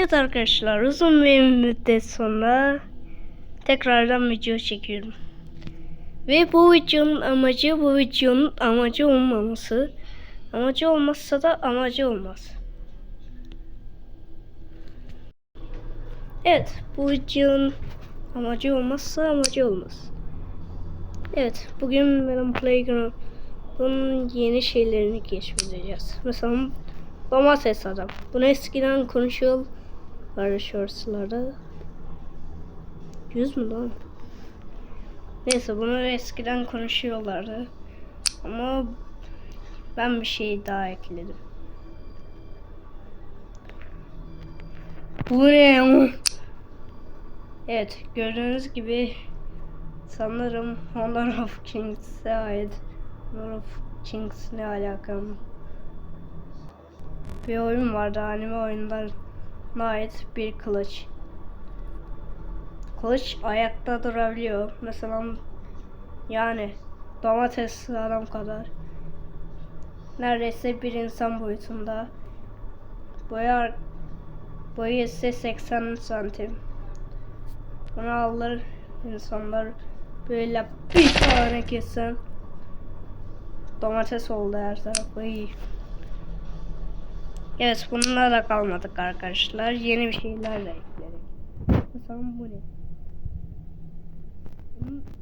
Evet arkadaşlar uzun bir müddet sonra tekrardan video çekiyorum. Ve bu videonun amacı bu videonun amacı olmaması. Amacı olmazsa da amacı olmaz. Evet bu videonun amacı olmazsa amacı olmaz. Evet bugün benim Playground'un yeni şeylerini keşfedeceğiz. Mesela domates adam. Bunu eskiden konuşuyorlar shortslarda. Yüz mü lan? Neyse bunu eskiden konuşuyorlardı. Ama ben bir şey daha ekledim. Bu ne? Evet gördüğünüz gibi sanırım Honor of Kings'e ait Honor of Kings ne alakam? Bir oyun vardı anime oyunlarına ait bir kılıç. Kılıç ayakta durabiliyor. Mesela yani domates adam kadar. Neredeyse bir insan boyutunda. Boyu, boyu ise 80 santim. Bunu alır insanlar böyle bir tane kesen domates oldu her tarafı iyi. Evet bununla da kalmadık arkadaşlar. Yeni bir şeyler de ekledik. Mesela bu ne?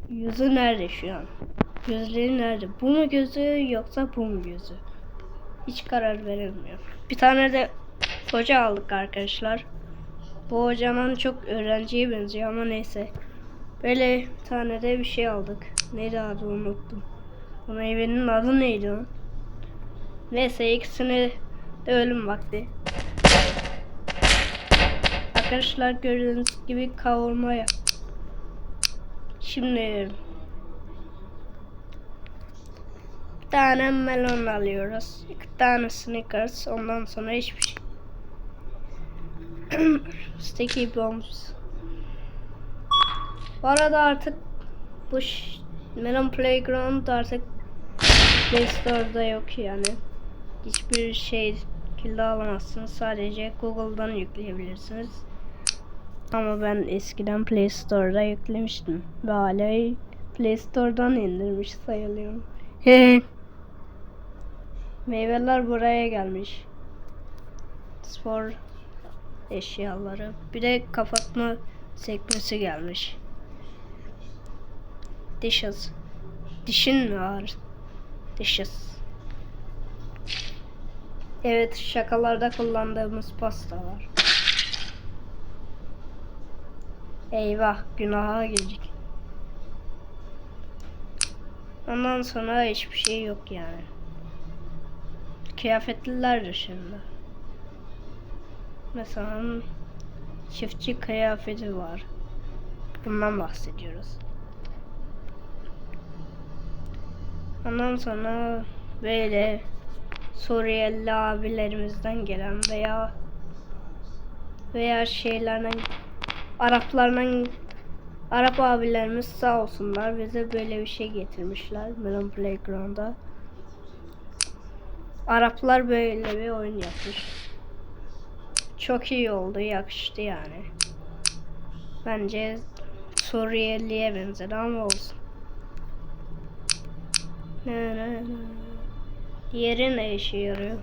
Yüzü nerede şu an? Gözleri nerede? Bu mu gözü yoksa bu mu gözü? Hiç karar verilmiyor. Bir tane de hoca aldık arkadaşlar. Bu hocanın çok öğrenciye benziyor ama neyse. Böyle bir tane de bir şey aldık. Neydi adı unuttum. O meyvenin adı neydi? Neyse ikisini de ölüm vakti. Arkadaşlar gördüğünüz gibi kavurma yap. Şimdi bir tane melon alıyoruz. iki tane Snickers. Ondan sonra hiçbir şey. Sticky bombs. Bu arada artık bu Melon Playground artık Play Store'da yok yani. Hiçbir şey kilde alamazsınız. Sadece Google'dan yükleyebilirsiniz. Ama ben eskiden Play Store'da yüklemiştim. Ve hala Play Store'dan indirmiş sayılıyorum. Meyveler buraya gelmiş. Spor eşyaları. Bir de kapatma sekmesi gelmiş. Dishes. Dişin mi ağrı? Dishes. Evet şakalarda kullandığımız pastalar. Eyvah günaha girdik. Ondan sonra hiçbir şey yok yani. Kıyafetliler dışında. Mesela çiftçi kıyafeti var. Bundan bahsediyoruz. Ondan sonra böyle Suriyeli abilerimizden gelen veya veya şeylerden Araplardan Arap abilerimiz sağ olsunlar bize böyle bir şey getirmişler Melon Playground'a. Araplar böyle bir oyun yapmış. Çok iyi oldu, yakıştı yani. Bence Suriyeli'ye benzedi ama olsun. Ne ne ne. Diğeri ne işe yarıyor?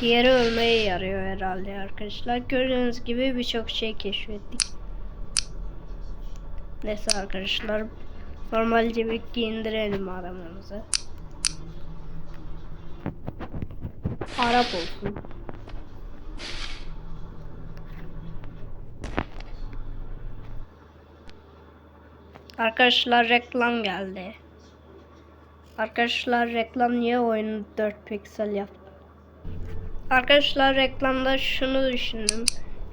Diğeri ölmeye yarıyor herhalde arkadaşlar. Gördüğünüz gibi birçok şey keşfettik. Neyse arkadaşlar. Normalce bir giyindirelim adamımızı. Arap olsun. Arkadaşlar reklam geldi. Arkadaşlar reklam niye oyunu 4 piksel yaptı? Arkadaşlar reklamda şunu düşündüm.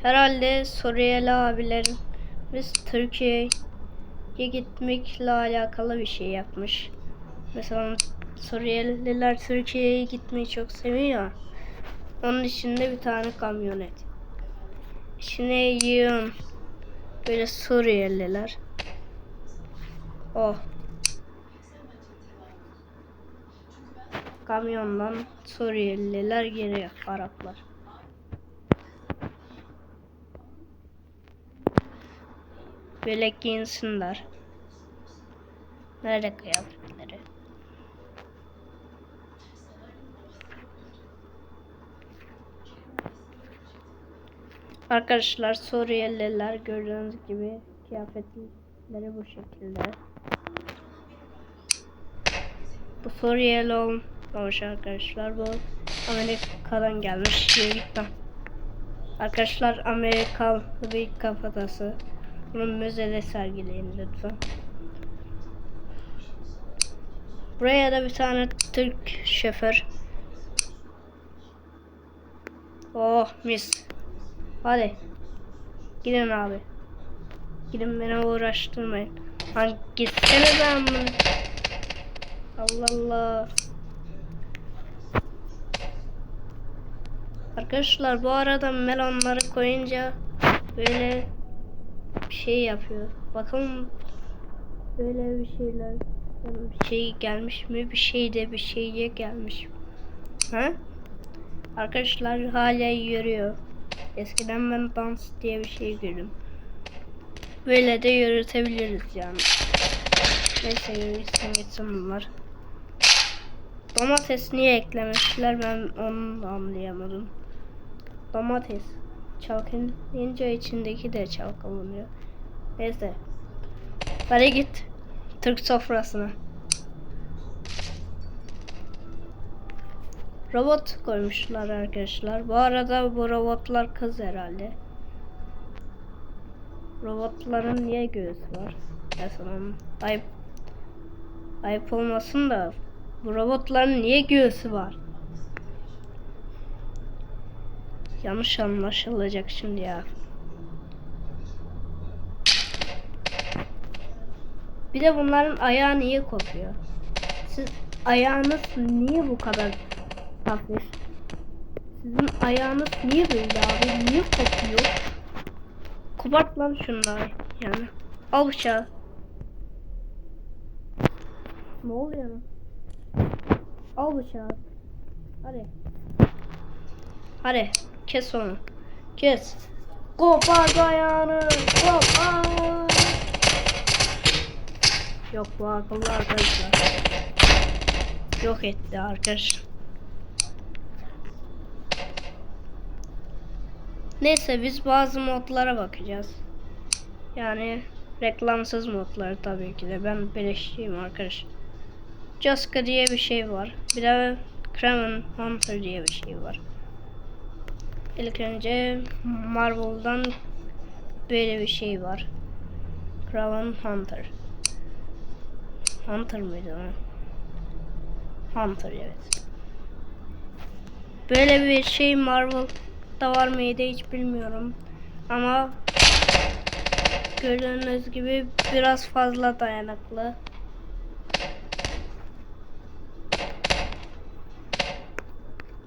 Herhalde Suriyeli abilerimiz Türkiye'ye gitmekle alakalı bir şey yapmış. Mesela Suriyeliler Türkiye'ye gitmeyi çok seviyor. Onun içinde bir tane kamyonet. İçine yığın böyle Suriyeliler. Oh. kamyondan Suriyeliler geliyor Araplar. Böyle giyinsinler. Nerede kıyafetleri? Arkadaşlar Suriyeliler gördüğünüz gibi kıyafetleri bu şekilde. Bu Suriyeli olmamış arkadaşlar. Bu Amerika'dan gelmiş. Lan. Arkadaşlar Amerikalı bir kafatası. Bunu müzede sergileyin lütfen. Buraya da bir tane Türk şoför. Oh mis. Hadi. Gidin abi. Gidin beni uğraştırmayın. Lan gitsene ben bunu. Allah Allah. Arkadaşlar bu arada melonları koyunca böyle bir şey yapıyor. Bakın böyle bir şeyler bir şey gelmiş mi? Bir şey de bir şeye gelmiş. Ha? Arkadaşlar hala yürüyor. Eskiden ben dans diye bir şey gördüm. Böyle de yürütebiliriz yani. Neyse yürüsün gitsin bunlar. Domates niye eklemişler ben onu anlayamadım. Domates. Çalkalayınca içindeki de çalkalanıyor. Neyse. Hadi git. Türk sofrasına. Robot koymuşlar arkadaşlar. Bu arada bu robotlar kız herhalde. Robotların niye göğüsü var? Mesela ayıp ayıp olmasın da bu robotların niye göğüsü var? Yanlış anlaşılacak şimdi ya. Bir de bunların ayağı niye kopuyor? Siz ayağınız niye bu kadar hafif? Sizin ayağınız niye böyle abi? Niye kopuyor? Kopart lan şunları yani. Al bıçağı. Ne oluyor lan? Al bıçağı. Hadi. Hadi kes onu. Kes. Kopar ayağını. Kopar. Yok bu akıllı arkadaşlar. Yok etti arkadaşlar. Neyse biz bazı modlara bakacağız. Yani reklamsız modları tabii ki de. Ben beleşçiyim arkadaş. Jaska diye bir şey var. Bir de Kraven Hunter diye bir şey var. İlk önce Marvel'dan böyle bir şey var. Kraven Hunter. Hunter mıydı lan? Hunter evet. Böyle bir şey Marvel'da var mıydı hiç bilmiyorum. Ama gördüğünüz gibi biraz fazla dayanıklı.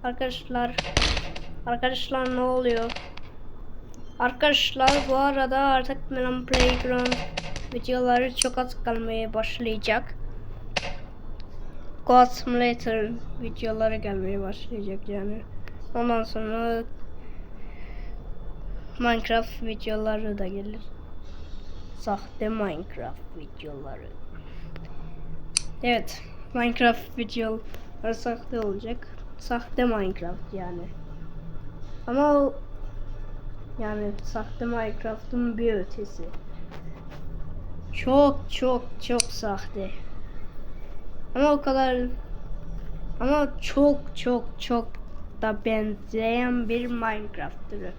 Arkadaşlar Arkadaşlar ne oluyor? Arkadaşlar bu arada artık Melon Playground videoları çok az kalmaya başlayacak. God Simulator videoları gelmeye başlayacak yani. Ondan sonra Minecraft videoları da gelir. Sahte Minecraft videoları. Evet, Minecraft videoları sahte olacak. Sahte Minecraft yani. Ama o yani sahte Minecraft'ın bir ötesi. Çok çok çok sahte. Ama o kadar ama çok çok çok da benzeyen bir Minecraft türü.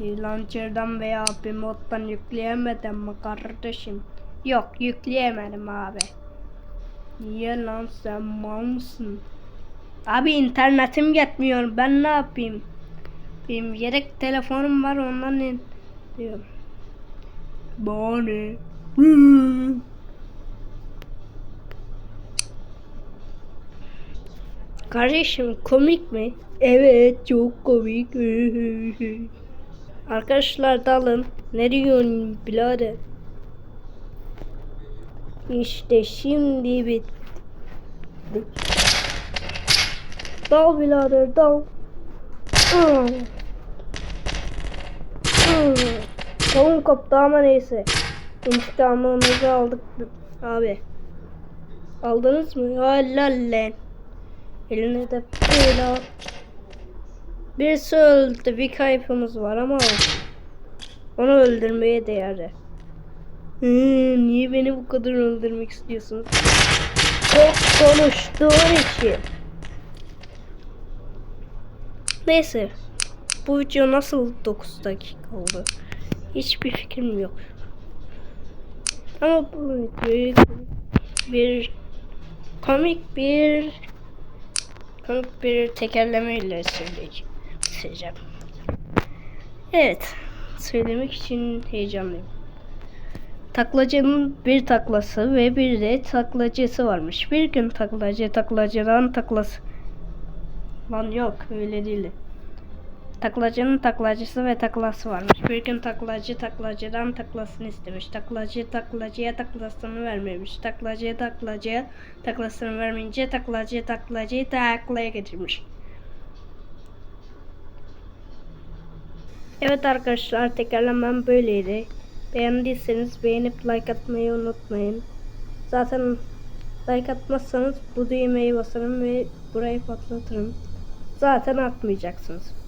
Launcher'dan veya bir moddan yükleyemedim mi kardeşim? Yok yükleyemedim abi. Niye lan sen malsın? Abi internetim yetmiyor. Ben ne yapayım? Benim yedek telefonum var ondan in diyorum. Bana ne? Kardeşim komik mi? Evet çok komik. Arkadaşlar dalın. Ne diyorsun birader? İşte şimdi bitti. Dal birader dal. Kolum koptu ama neyse. İntikamımızı aldık abi. Aldınız mı? Helal lan. Eline de böyle al. Birisi öldü. Bir kaybımız var ama. Onu öldürmeye değer. Hmm, niye beni bu kadar öldürmek istiyorsunuz? Çok konuştuğun için. Neyse. Bu video nasıl 9 dakika oldu? Hiçbir fikrim yok. Ama bu videoyu bir komik bir komik bir tekerlemeyle söyleyeceğim. söyleyeceğim. Evet. Söylemek için heyecanlıyım. Taklacının bir taklası ve bir de taklacısı varmış. Bir gün taklacı taklacıdan taklası. Lan yok öyle değil. Taklacının taklacısı ve taklası varmış. Bir gün taklacı taklacıdan taklasını istemiş. Taklacı taklacıya taklasını vermemiş. Taklacıya taklacıya taklasını vermeyince taklacı taklacıyı taklaya getirmiş. Evet arkadaşlar tekerlemem böyleydi. Beğendiyseniz beğenip like atmayı unutmayın. Zaten like atmazsanız bu düğmeyi basarım ve burayı patlatırım. Zaten atmayacaksınız.